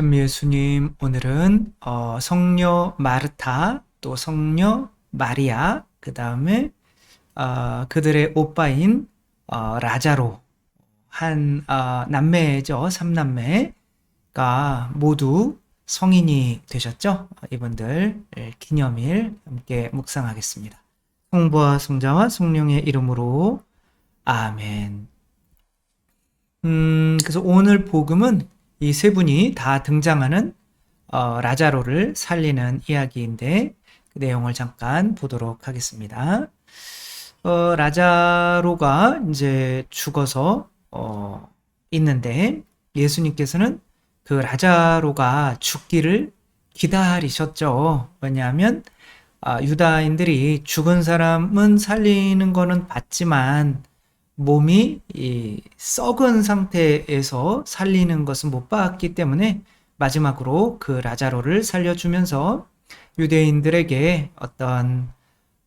예수님, 오늘은 어, 성녀 마르타, 또 성녀 마리아, 그 다음에 어, 그들의 오빠인 어, 라자로 한 어, 남매죠, 삼남매가 모두 성인이 되셨죠. 이분들 기념일 함께 묵상하겠습니다. 성부와 성자와 성령의 이름으로 아멘. 음, 그래서 오늘 복음은 이 세 분이 다 등장하는 어, 라자로를 살리는 이야기인데 그 내용을 잠깐 보도록 하겠습니다. 어, 라자로가 이제 죽어서 어, 있는데 예수님께서는 그 라자로가 죽기를 기다리셨죠. 왜냐하면 아, 유다인들이 죽은 사람은 살리는 거는 봤지만 몸이 이 썩은 상태에서 살리는 것은 못 봤기 때문에 마지막으로 그 라자로를 살려주면서 유대인들에게 어떤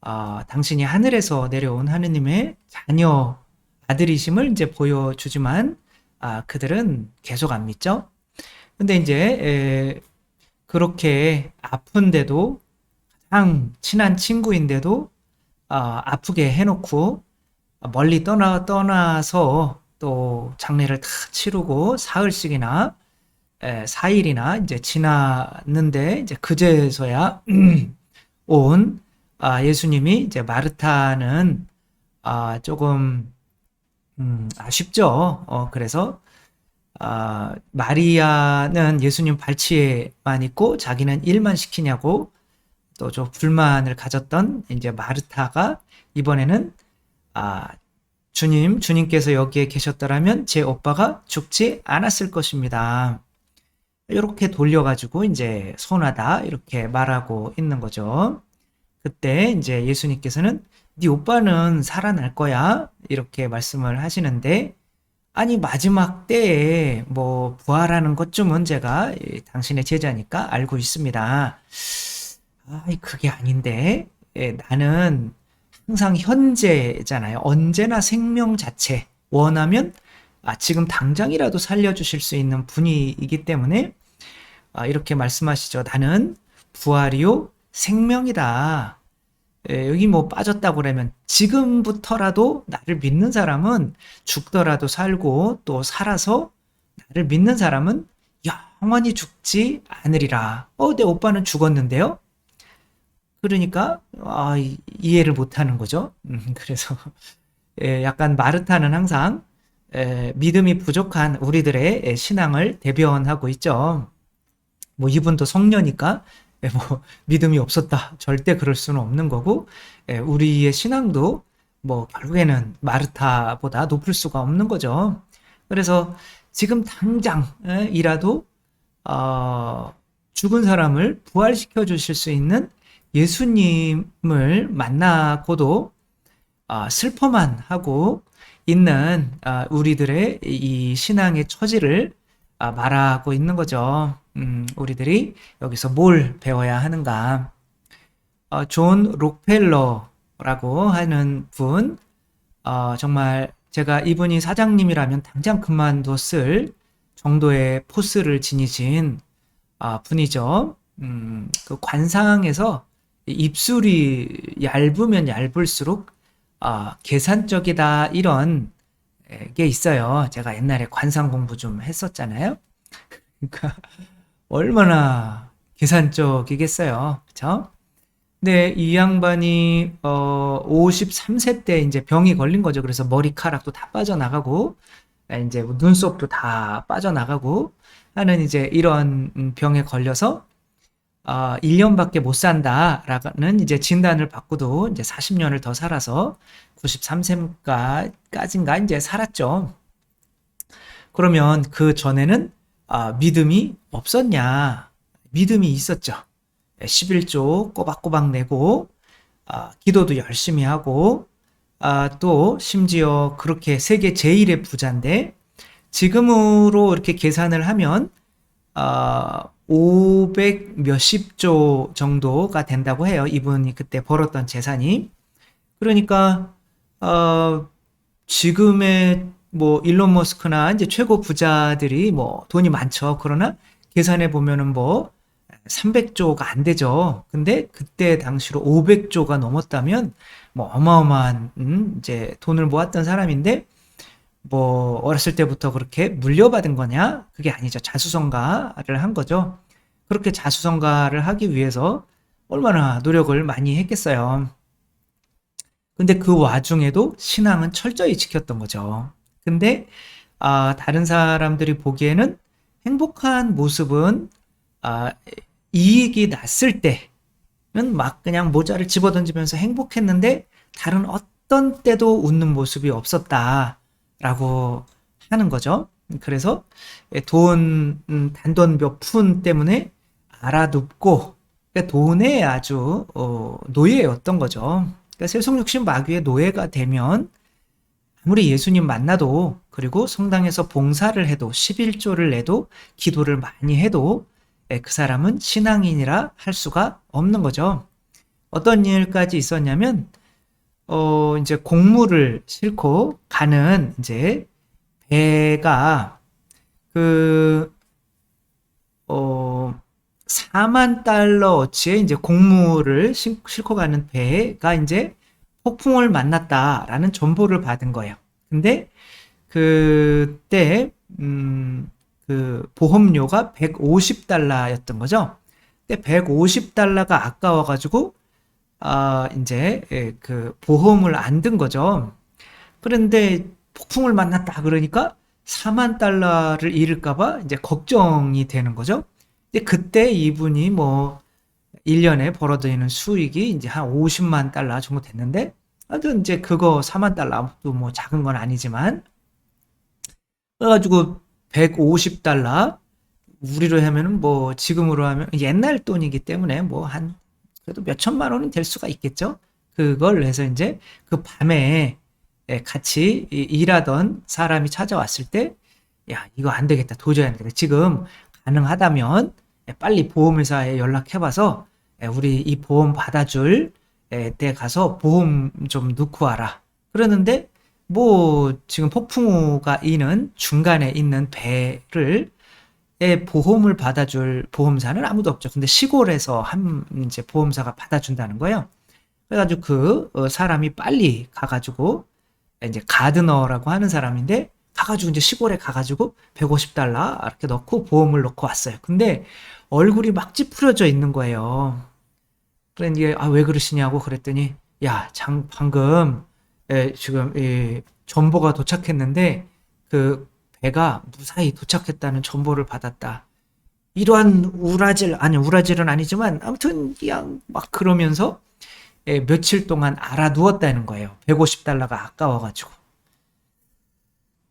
어, 당신이 하늘에서 내려온 하느님의 자녀 아들이심을 이제 보여주지만 아, 그들은 계속 안 믿죠. 근데 이제 에, 그렇게 아픈데도 가장 친한 친구인데도 어, 아프게 해놓고 멀리 떠나 떠나서 또 장례를 다 치르고 사흘씩이나 에, 4일이나 이제 지났는데 이제 그제서야 온 아, 예수님이 이제 마르타는 아, 조금 음, 아쉽죠. 어, 그래서 아, 마리아는 예수님 발치에만 있고 자기는 일만 시키냐고 또좀 불만을 가졌던 이제 마르타가 이번에는 아, 주님, 주님께서 여기에 계셨더라면 제 오빠가 죽지 않았을 것입니다. 이렇게 돌려가지고 이제 손하다 이렇게 말하고 있는 거죠. 그때 이제 예수님께서는 네 오빠는 살아날 거야 이렇게 말씀을 하시는데 아니 마지막 때에 뭐 부활하는 것쯤은 제가 당신의 제자니까 알고 있습니다. 아, 그게 아닌데 예, 나는 항상 현재잖아요. 언제나 생명 자체 원하면 아, 지금 당장이라도 살려주실 수 있는 분이기 때문에 아, 이렇게 말씀하시죠. 나는 부활이요 생명이다. 예, 여기 뭐 빠졌다고 그러면 지금부터라도 나를 믿는 사람은 죽더라도 살고 또 살아서 나를 믿는 사람은 영원히 죽지 않으리라. 어, 내 오빠는 죽었는데요? 그러니까 아, 이해를 못하는 거죠. 음, 그래서 예, 약간 마르타는 항상 예, 믿음이 부족한 우리들의 신앙을 대변하고 있죠. 뭐 이분도 성녀니까 예, 뭐 믿음이 없었다. 절대 그럴 수는 없는 거고 예, 우리의 신앙도 뭐 결국에는 마르타보다 높을 수가 없는 거죠. 그래서 지금 당장이라도 어, 죽은 사람을 부활시켜 주실 수 있는 예수님을 만나고도 어, 슬퍼만 하고 있는 어, 우리들의 이 신앙의 처지를 어, 말하고 있는 거죠. 음, 우리들이 여기서 뭘 배워야 하는가? 어, 존 록펠러라고 하는 분, 어, 정말 제가 이분이 사장님이라면 당장 그만뒀을 정도의 포스를 지니신 어, 분이죠. 음, 그 관상에서 입술이 얇으면 얇을수록 어, 계산적이다 이런 게 있어요. 제가 옛날에 관상 공부 좀 했었잖아요. 그러니까 얼마나 계산적이겠어요. 그쵸? 근데 이 양반이 어 53세 때 이제 병이 걸린 거죠. 그래서 머리카락도 다 빠져나가고 이제 뭐 눈썹도 다 빠져나가고 하는 이제 이런 병에 걸려서 어 1년밖에 못 산다라는 이제 진단을 받고도 이제 40년을 더 살아서 93세까지인가 이제 살았죠. 그러면 그 전에는 아, 믿음이 없었냐? 믿음이 있었죠. 11조 꼬박꼬박 내고 아, 기도도 열심히 하고 아, 또 심지어 그렇게 세계 제일의 부자인데 지금으로 이렇게 계산을 하면 아, 500 몇십 조 정도가 된다고 해요. 이분이 그때 벌었던 재산이. 그러니까 어, 지금의 뭐 일론 머스크나 이제 최고 부자들이 뭐 돈이 많죠. 그러나 계산해 보면은 뭐 300조가 안 되죠. 근데 그때 당시로 500조가 넘었다면 뭐 어마어마한 음, 이제 돈을 모았던 사람인데 뭐 어렸을 때부터 그렇게 물려받은 거냐? 그게 아니죠. 자수성가를 한 거죠. 그렇게 자수성가를 하기 위해서 얼마나 노력을 많이 했겠어요. 근데 그 와중에도 신앙은 철저히 지켰던 거죠. 근데 아, 다른 사람들이 보기에는 행복한 모습은 아, 이익이 났을 때는 막 그냥 모자를 집어던지면서 행복했는데 다른 어떤 때도 웃는 모습이 없었다 라고 하는 거죠. 그래서 돈 음, 단돈 몇 푼 때문에 알아눕고 그러니까 돈에 아주 어, 노예였던 거죠. 그러니까 세속욕심 마귀의 노예가 되면 아무리 예수님 만나도 그리고 성당에서 봉사를 해도 11조를 내도 기도를 많이 해도 예, 그 사람은 신앙인이라 할 수가 없는 거죠. 어떤 일까지 있었냐면 어 이제 곡물을 싣고 가는 이제 배가 그 어 4만 달러어치의 이제 곡물을 싣고 가는 배가 이제 폭풍을 만났다라는 정보를 받은 거예요. 근데 그때 음, 그 보험료가 150달러였던 거죠. 근데 150달러가 아까워가지고 아 이제 예, 그 보험을 안 든 거죠. 그런데 폭풍을 만났다 그러니까 4만 달러를 잃을까봐 이제 걱정이 되는 거죠. 근데 그때 이분이 뭐 1년에 벌어들이는 수익이 이제 한 50만 달러 정도 됐는데, 하여튼 이제 그거 4만 달러도 뭐 작은 건 아니지만, 그래가지고 150달러, 우리로 하면은 뭐 지금으로 하면 옛날 돈이기 때문에 뭐 한 그래도 몇 천만 원은 될 수가 있겠죠. 그걸 해서 이제 그 밤에 예, 같이 일하던 사람이 찾아왔을 때, 야, 이거 안 되겠다. 도저히 안 되겠다. 지금 가능하다면 예, 빨리 보험회사에 연락해봐서 예, 우리 이 보험 받아줄 때 가서 보험 좀 넣고 와라. 그러는데 뭐 지금 폭풍우가 이는 중간에 있는 배를 에 보험을 받아줄 보험사는 아무도 없죠. 근데 시골에서 한 이제 보험사가 받아준다는 거예요. 그래가지고 그 어, 사람이 빨리 가가지고 이제 가드너라고 하는 사람인데 가가지고 이제 시골에 가가지고 150달러 이렇게 넣고 보험을 넣고 왔어요. 근데 얼굴이 막 찌푸려져 있는 거예요. 그래 이게 아왜 그러시냐고 그랬더니 야 장 방금 에, 지금 이 전보가 도착했는데 그 배가 무사히 도착했다는 정보를 받았다. 이러한 우라질 아니 우라질은 아니지만 아무튼 그냥 막 그러면서 예, 며칠 동안 알아두었다는 거예요. 150달러가 아까워가지고.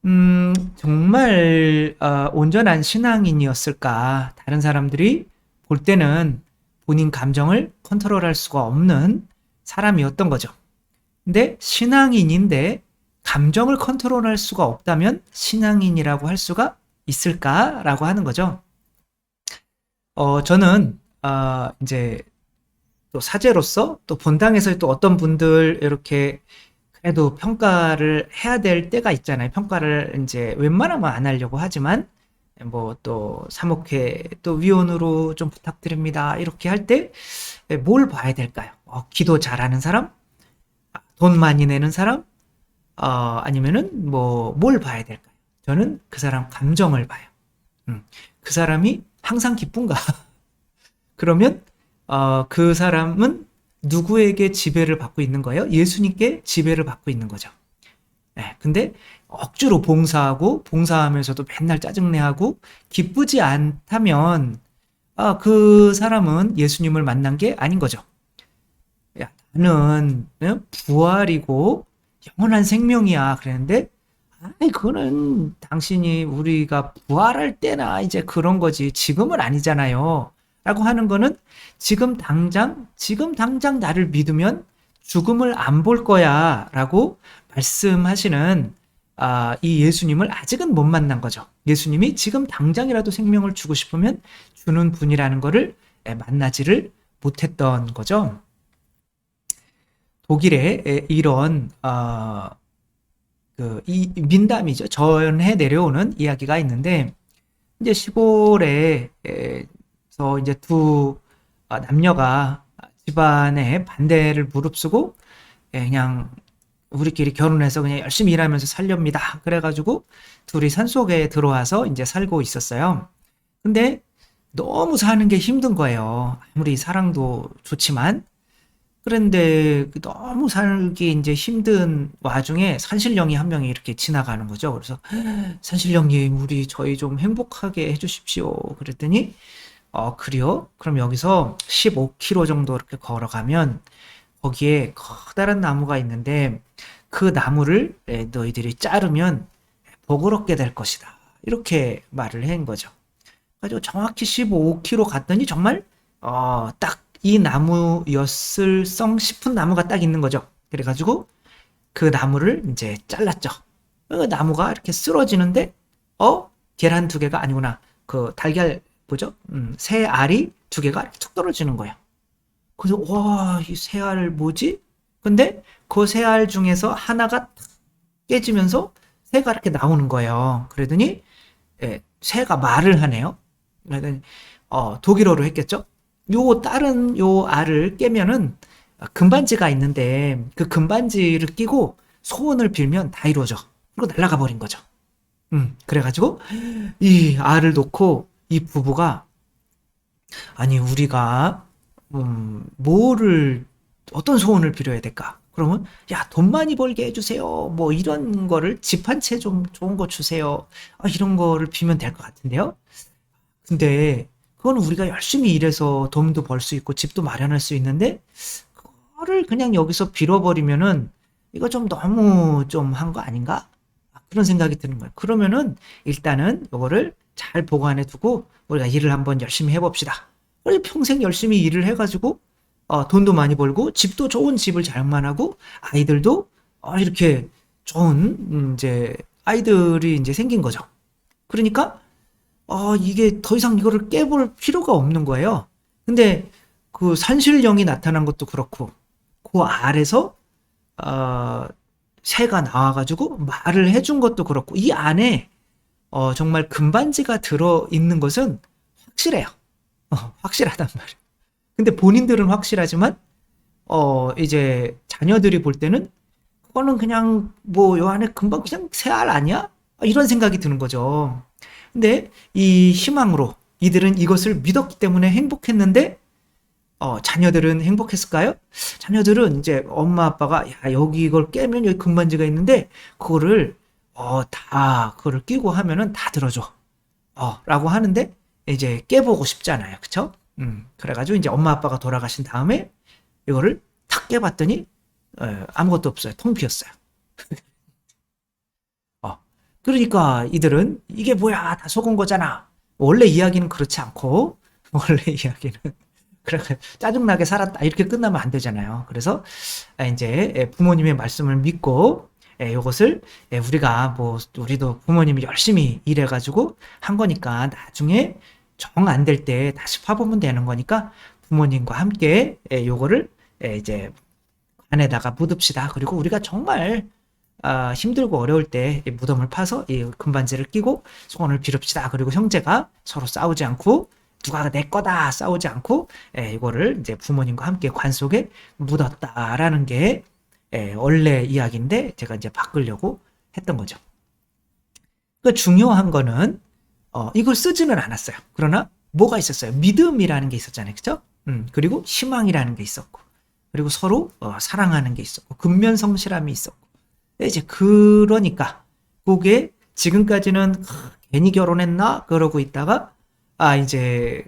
음, 정말 어, 온전한 신앙인이었을까? 다른 사람들이 볼 때는 본인 감정을 컨트롤할 수가 없는 사람이었던 거죠. 근데 신앙인인데 감정을 컨트롤할 수가 없다면 신앙인이라고 할 수가 있을까라고 하는 거죠. 어, 저는 어, 이제 또 사제로서 또 본당에서 또 어떤 분들 이렇게 그래도 평가를 해야 될 때가 있잖아요. 평가를 이제 웬만하면 안 하려고 하지만 뭐 또 사목회 또 위원으로 좀 부탁드립니다. 이렇게 할 때 뭘 봐야 될까요? 어, 기도 잘하는 사람, 돈 많이 내는 사람, 어, 아니면은 뭐 뭘 봐야 될까요? 저는 그 사람 감정을 봐요. 음, 그 사람이 항상 기쁜가? 그러면 어, 그 사람은 누구에게 지배를 받고 있는 거예요? 예수님께 지배를 받고 있는 거죠. 네, 근데 억지로 봉사하고 봉사하면서도 맨날 짜증내하고 기쁘지 않다면 아, 그 사람은 예수님을 만난 게 아닌 거죠. 야, 나는 부활이고 영원한 생명이야. 그랬는데 아이 그거는 당신이 우리가 부활할 때나 이제 그런 거지 지금은 아니잖아요. 라고 하는 거는 지금 당장 지금 당장 나를 믿으면 죽음을 안 볼 거야 라고 말씀하시는 아, 이 예수님을 아직은 못 만난 거죠. 예수님이 지금 당장이라도 생명을 주고 싶으면 주는 분이라는 거를 만나지를 못했던 거죠. 독일에 이런 어, 그 이, 민담이죠. 전해 내려오는 이야기가 있는데 이제 시골에 서 이제 두 아, 남녀가 집안의 반대를 무릅쓰고 예, 그냥 우리끼리 결혼해서 그냥 열심히 일하면서 살렵니다. 그래가지고 둘이 산속에 들어와서 이제 살고 있었어요. 근데 너무 사는 게 힘든 거예요. 아무리 사랑도 좋지만. 그런데 그 너무 살기 이제 힘든 와중에 산신령이 한 명이 이렇게 지나가는 거죠. 그래서 산신령님, 우리 저희 좀 행복하게 해주십시오. 그랬더니 어, 그래요? 그럼 여기서 15km 정도 이렇게 걸어가면 거기에 커다란 나무가 있는데 그 나무를 예, 너희들이 자르면 복을 얻게 될 것이다. 이렇게 말을 한 거죠. 가지고 정확히 15km 갔더니 정말 어, 딱 이 나무였을 성 싶은 나무가 딱 있는 거죠. 그래가지고 그 나무를 이제 잘랐죠. 그 나무가 이렇게 쓰러지는데 어 계란 두 개가 아니구나. 그 달걀 뭐죠? 음, 새 알이 두 개가 툭 떨어지는 거예요. 그래서 와, 이 새 알 뭐지? 근데 그 새 알 중에서 하나가 깨지면서 새가 이렇게 나오는 거예요. 그러더니 예, 새가 말을 하네요. 그러더니 어, 독일어로 했겠죠? 요 다른 요 알을 깨면은 금반지가 있는데 그 금반지를 끼고 소원을 빌면 다 이루어져. 그리고 날아가 버린 거죠. 음, 그래가지고 이 알을 놓고 이 부부가 아니 우리가 음, 뭐를 어떤 소원을 빌어야 될까? 그러면 야 돈 많이 벌게 해주세요. 뭐 이런 거를 집 한 채 좀 좋은 거 주세요. 아, 이런 거를 빌면 될 것 같은데요. 근데 그거는 우리가 열심히 일해서 돈도 벌 수 있고 집도 마련할 수 있는데 그거를 그냥 여기서 빌어버리면은 이거 좀 너무 좀 한 거 아닌가? 그런 생각이 드는 거예요. 그러면은 일단은 이거를 잘 보관해 두고 우리가 일을 한번 열심히 해봅시다. 우리 평생 열심히 일을 해가지고 어, 돈도 많이 벌고 집도 좋은 집을 장만하고 아이들도 어, 이렇게 좋은 음, 이제 아이들이 이제 생긴 거죠. 그러니까 어, 이게 더 이상 이거를 깨볼 필요가 없는 거예요. 근데 그 산신령이 나타난 것도 그렇고 그 아래서 어, 새가 나와가지고 말을 해준 것도 그렇고 이 안에 어, 정말 금반지가 들어 있는 것은 확실해요. 어, 확실하단 말이에요. 근데 본인들은 확실하지만 어, 이제 자녀들이 볼 때는 그거는 그냥 뭐 요 안에 금방 그냥 새 알 아니야? 이런 생각이 드는 거죠. 근데 이 희망으로 이들은 이것을 믿었기 때문에 행복했는데 어, 자녀들은 행복했을까요? 자녀들은 이제 엄마 아빠가 야 여기 이걸 깨면 여기 금반지가 있는데 그거를 어, 다 그거를 끼고 하면은 다 들어줘. 어, 라고 하는데 이제 깨보고 싶잖아요. 그쵸? 음, 그래가지고 이제 엄마 아빠가 돌아가신 다음에 이거를 탁 깨봤더니 어, 아무것도 없어요. 통 비었어요. 어, 그러니까 이들은 이게 뭐야 다 속은 거잖아. 원래 이야기는 그렇지 않고 원래 이야기는 그래 짜증나게 살았다 이렇게 끝나면 안 되잖아요. 그래서 이제 부모님의 말씀을 믿고 예, 우리가 뭐 우리도 부모님이 열심히 일해가지고 한 거니까 나중에 정 안 될 때 다시 파보면 되는 거니까 부모님과 함께 예, 요거를 예, 이제 안에다가 묻읍시다. 그리고 우리가 정말 아, 힘들고 어려울 때 무덤을 파서 이 금반지를 끼고 소원을 비릅시다. 그리고 형제가 서로 싸우지 않고 누가 내 거다 싸우지 않고 예, 이거를 이제 부모님과 함께 관 속에 묻었다라는 게 예, 원래 이야기인데 제가 이제 바꾸려고 했던 거죠. 그 중요한 거는 어, 이걸 쓰지는 않았어요. 그러나 뭐가 있었어요? 믿음이라는 게 있었잖아요. 그죠? 음, 그리고 희망이라는 게 있었고, 그리고 서로 어, 사랑하는 게 있었고, 근면성실함이 있었고. 이제 그러니까 그게 지금까지는 괜히 결혼했나 그러고 있다가 아 이제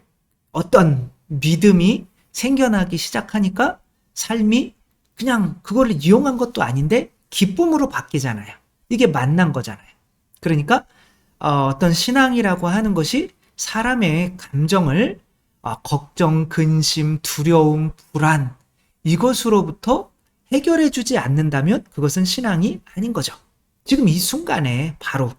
어떤 믿음이 생겨나기 시작하니까 삶이 그냥 그거를 이용한 것도 아닌데 기쁨으로 바뀌잖아요. 이게 만난 거잖아요. 그러니까 어, 떤 신앙이라고 하는 것이 사람의 감정을 어, 걱정, 근심, 두려움, 불안 이것으로부터 해결해 주지 않는다면 그것은 신앙이 아닌 거죠. 지금 이 순간에 바로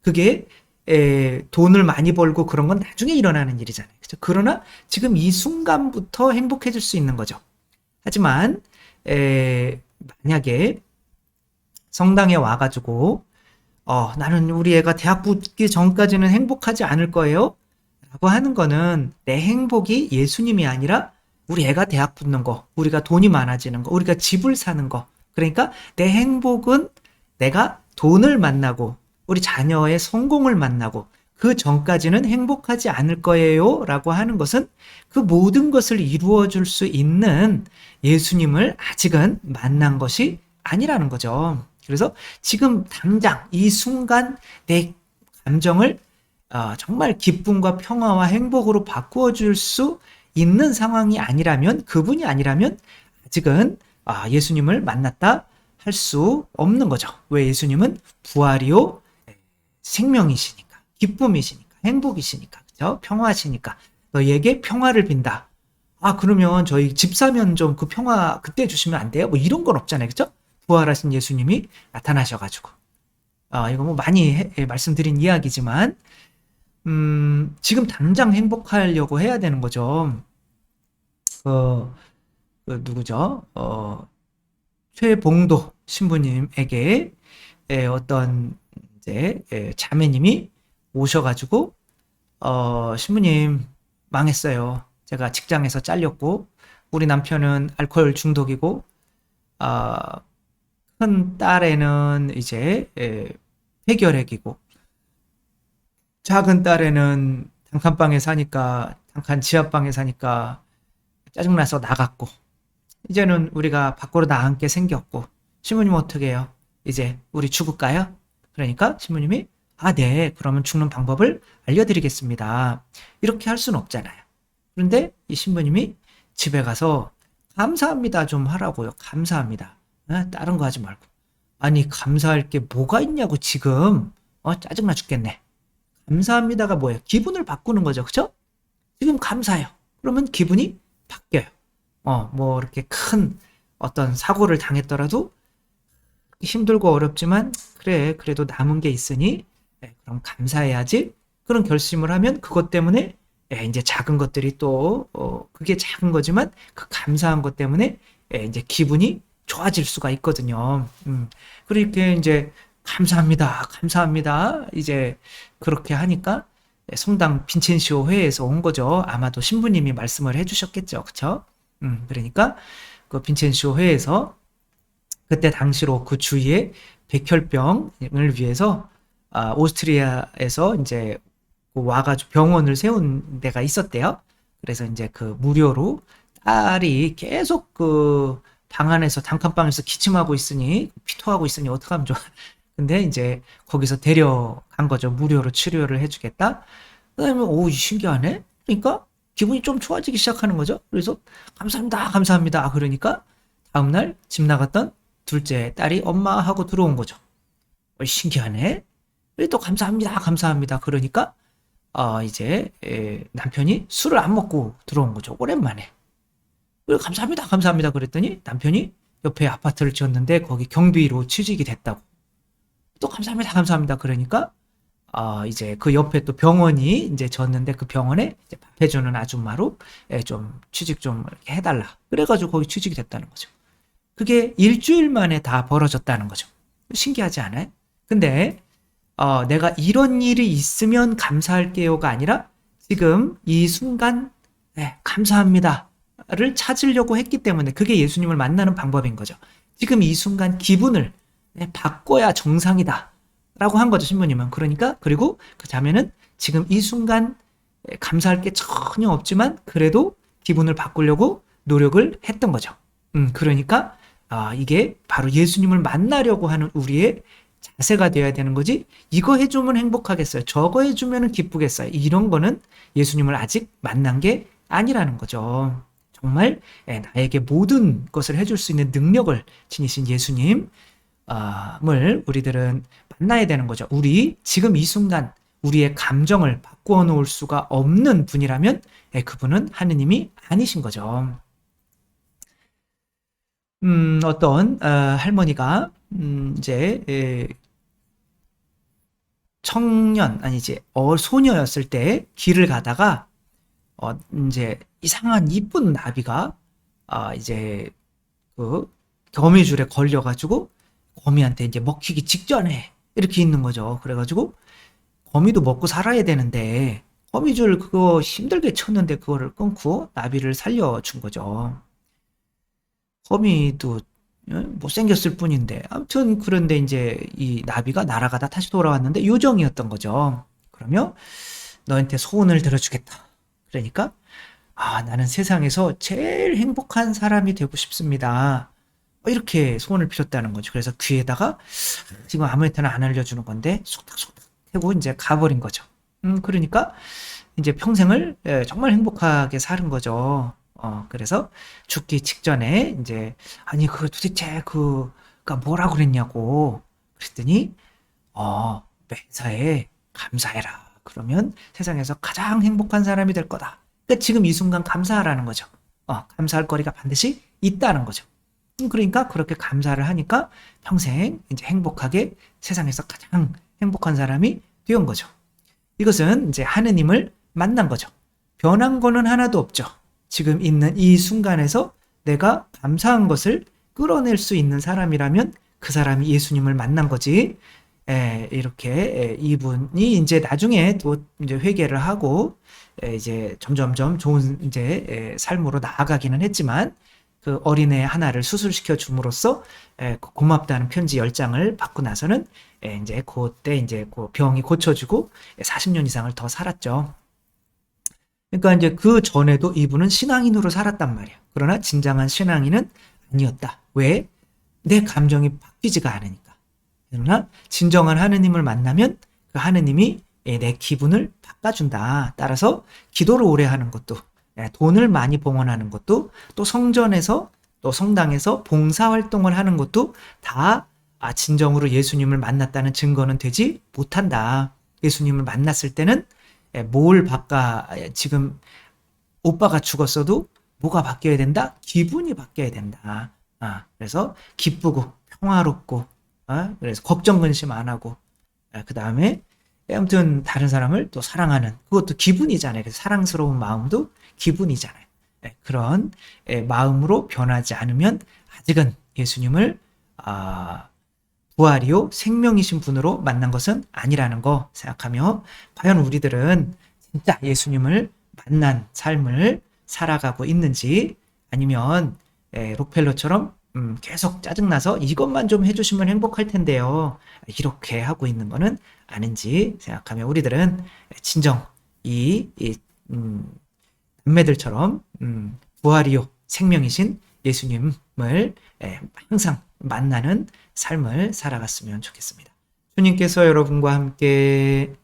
그게 에, 돈을 많이 벌고 그런 건 나중에 일어나는 일이잖아요. 그죠? 그러나 지금 이 순간부터 행복해질 수 있는 거죠. 하지만 에, 만약에 성당에 와가지고 어, 나는 우리 애가 대학 붙기 전까지는 행복하지 않을 거예요. 라고 하는 거는 내 행복이 예수님이 아니라 우리 애가 대학 붙는 거, 우리가 돈이 많아지는 거, 우리가 집을 사는 거. 그러니까 내 행복은 내가 돈을 만나고 우리 자녀의 성공을 만나고 그 전까지는 행복하지 않을 거예요. 라고 하는 것은 그 모든 것을 이루어 줄 수 있는 예수님을 아직은 만난 것이 아니라는 거죠. 그래서 지금 당장 이 순간 내 감정을 어, 정말 기쁨과 평화와 행복으로 바꾸어 줄 수 있는 상황이 아니라면 그분이 아니라면 아직은 아, 예수님을 만났다 할 수 없는 거죠. 왜 예수님은 부활이요 생명이시니까 기쁨이시니까 행복이시니까 그죠? 평화시니까 너에게 평화를 빈다. 아 그러면 저희 집 사면 좀 그 평화 그때 주시면 안 돼요? 뭐 이런 건 없잖아요, 그죠? 부활하신 예수님이 나타나셔가지고 아 이거 뭐 많이 해, 예, 말씀드린 이야기지만 음 지금 당장 행복하려고 해야 되는 거죠. 어, 그 누구죠? 어 최봉도 신부님에게 예, 어떤 이제 예, 자매님이 오셔가지고 어 신부님 망했어요. 제가 직장에서 잘렸고 우리 남편은 알코올 중독이고 아, 큰 딸에는 이제 예, 폐결핵이고 작은 딸에는 단칸방에 사니까 단칸 지하방에 사니까 짜증나서 나갔고 이제는 우리가 밖으로 나앉게 생겼고 신부님 어떻게 해요? 이제 우리 죽을까요? 그러니까 신부님이 아, 네. 그러면 죽는 방법을 알려드리겠습니다. 이렇게 할 수는 없잖아요. 그런데 이 신부님이 집에 가서 감사합니다 좀 하라고요. 감사합니다. 어? 다른 거 하지 말고. 아니, 감사할 게 뭐가 있냐고 지금. 어, 짜증나 죽겠네. 감사합니다가 뭐예요? 기분을 바꾸는 거죠. 그죠? 지금 감사해요. 그러면 기분이 바뀌어요. 어, 뭐 이렇게 큰 어떤 사고를 당했더라도 힘들고 어렵지만 그래 그래도 남은 게 있으니 네, 그럼 감사해야지 그런 결심을 하면 그것 때문에 예, 이제 작은 것들이 또 어, 그게 작은 거지만 그 감사한 것 때문에 예, 이제 기분이 좋아질 수가 있거든요. 음, 그렇게 이제 감사합니다, 감사합니다. 이제 그렇게 하니까 예, 성당 빈첸시오 회에서 온 거죠. 아마도 신부님이 말씀을 해주셨겠죠, 그렇죠? 음, 그러니까 그 빈첸시오 회에서 그때 당시로 그 주위에 백혈병을 위해서 아, 오스트리아에서 이제 그 와가지고 병원을 세운 데가 있었대요. 그래서 이제 그 무료로 딸이 계속 그 방 안에서 단칸방에서 기침하고 있으니 피토하고 있으니 어떡하면 좋아. 근데 이제 거기서 데려간 거죠. 무료로 치료를 해주겠다. 그다음에 오 신기하네. 그러니까 기분이 좀 좋아지기 시작하는 거죠. 그래서 감사합니다, 감사합니다. 그러니까 다음날 집 나갔던 둘째 딸이 엄마 하고 들어온 거죠. 어, 신기하네. 또 감사합니다, 감사합니다. 그러니까 어, 이제 에, 남편이 술을 안 먹고 들어온 거죠. 오랜만에. 감사합니다, 감사합니다. 그랬더니 남편이 옆에 아파트를 지었는데 거기 경비로 취직이 됐다고. 또 감사합니다, 감사합니다. 그러니까 어, 이제 그 옆에 또 병원이 이제 졌는데 그 병원에 이제 밥 해주는 아줌마로 예, 좀 취직 좀 해달라. 그래가지고 거기 취직이 됐다는 거죠. 그게 일주일 만에 다 벌어졌다는 거죠. 신기하지 않아요? 근데 어, 내가 이런 일이 있으면 감사할게요가 아니라 지금 이 순간 네, 감사합니다를 찾으려고 했기 때문에 그게 예수님을 만나는 방법인 거죠. 지금 이 순간 기분을 네, 바꿔야 정상이다. 라고 한 거죠, 신부님은. 그러니까, 그리고 그 자매는 지금 이 순간 감사할 게 전혀 없지만 그래도 기분을 바꾸려고 노력을 했던 거죠. 음, 그러니까, 아, 이게 바로 예수님을 만나려고 하는 우리의 자세가 되어야 되는 거지 이거 해주면 행복하겠어요. 저거 해주면 기쁘겠어요. 이런 거는 예수님을 아직 만난 게 아니라는 거죠. 정말 예, 나에게 모든 것을 해줄 수 있는 능력을 지니신 예수님 을 우리들은 만나야 되는 거죠. 우리 지금 이 순간 우리의 감정을 바꾸어 놓을 수가 없는 분이라면 예, 그분은 하느님이 아니신 거죠. 음, 어떤 어, 할머니가 음, 이제 에, 청년 아니지 어 소녀였을 때 길을 가다가 어 이제 이상한 이쁜 나비가 아 이제 그 거미줄에 걸려가지고 거미한테 이제 먹히기 직전에 이렇게 있는 거죠. 그래가지고 거미도 먹고 살아야 되는데 거미줄 그거 힘들게 쳤는데 그거를 끊고 나비를 살려준 거죠. 거미도 어, 못생겼을 뿐인데 아무튼 그런데 이제 이 나비가 날아가다 다시 돌아왔는데 요정이었던 거죠. 그러면 너한테 소원을 들어주겠다. 그러니까 아 나는 세상에서 제일 행복한 사람이 되고 싶습니다. 어, 이렇게 소원을 빌었다는 거죠. 그래서 귀에다가 지금 아무한테나 안 알려주는 건데 속닥속닥 하고 이제 가버린 거죠. 음 그러니까 이제 평생을 예, 정말 행복하게 사는 거죠. 어, 그래서 죽기 직전에 이제 아니 그 도대체 그가 뭐라 그랬냐고 그랬더니 어 매사에 감사해라. 그러면 세상에서 가장 행복한 사람이 될 거다. 그러니까 지금 이 순간 감사하라는 거죠. 어, 감사할 거리가 반드시 있다는 거죠. 음, 그러니까 그렇게 감사를 하니까 평생 이제 행복하게 세상에서 가장 행복한 사람이 되온 거죠. 이것은 이제 하느님을 만난 거죠. 변한 거는 하나도 없죠. 지금 있는 이 순간에서 내가 감사한 것을 끌어낼 수 있는 사람이라면 그 사람이 예수님을 만난 거지. 에, 이렇게 에, 이분이 이제 나중에 또 이제 회개를 하고 에, 이제 점점점 좋은 이제 에, 삶으로 나아가기는 했지만 그 어린애 하나를 수술시켜 줌으로써 에, 그 고맙다는 편지 10장을 받고 나서는 에, 이제 그때 이제 그 병이 고쳐지고 40년 이상을 더 살았죠. 그러니까 이제 그 전에도 이분은 신앙인으로 살았단 말이야. 그러나 진정한 신앙인은 아니었다. 왜? 내 감정이 바뀌지가 않으니까. 그러나 진정한 하느님을 만나면 그 하느님이 내 기분을 바꿔준다. 따라서 기도를 오래 하는 것도, 예, 돈을 많이 봉헌하는 것도, 또 성전에서 또 성당에서 봉사활동을 하는 것도 다 아, 진정으로 예수님을 만났다는 증거는 되지 못한다. 예수님을 만났을 때는 예, 뭘 바꿔 지금 오빠가 죽었어도 뭐가 바뀌어야 된다? 기분이 바뀌어야 된다. 아, 그래서 기쁘고 평화롭고 아, 그래서 걱정 근심 안 하고 아, 그 다음에 아무튼 다른 사람을 또 사랑하는 그것도 기분이잖아요. 그래서 사랑스러운 마음도 기분이잖아요. 예, 그런 예, 마음으로 변하지 않으면 아직은 예수님을 아, 부활이요 생명이신 분으로 만난 것은 아니라는 거 생각하며 과연 우리들은 진짜 예수님을 만난 삶을 살아가고 있는지 아니면 에, 록펠러처럼 음, 계속 짜증나서 이것만 좀 해주시면 행복할 텐데요. 이렇게 하고 있는 거는 아닌지 생각하며 우리들은 진정 이, 이 음, 남매들처럼 음, 부활이요 생명이신 예수님을 에, 항상 만나는 삶을 살아갔으면 좋겠습니다. 주님께서 여러분과 함께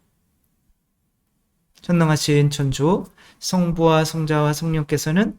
전능하신 천주 성부와 성자와 성령께서는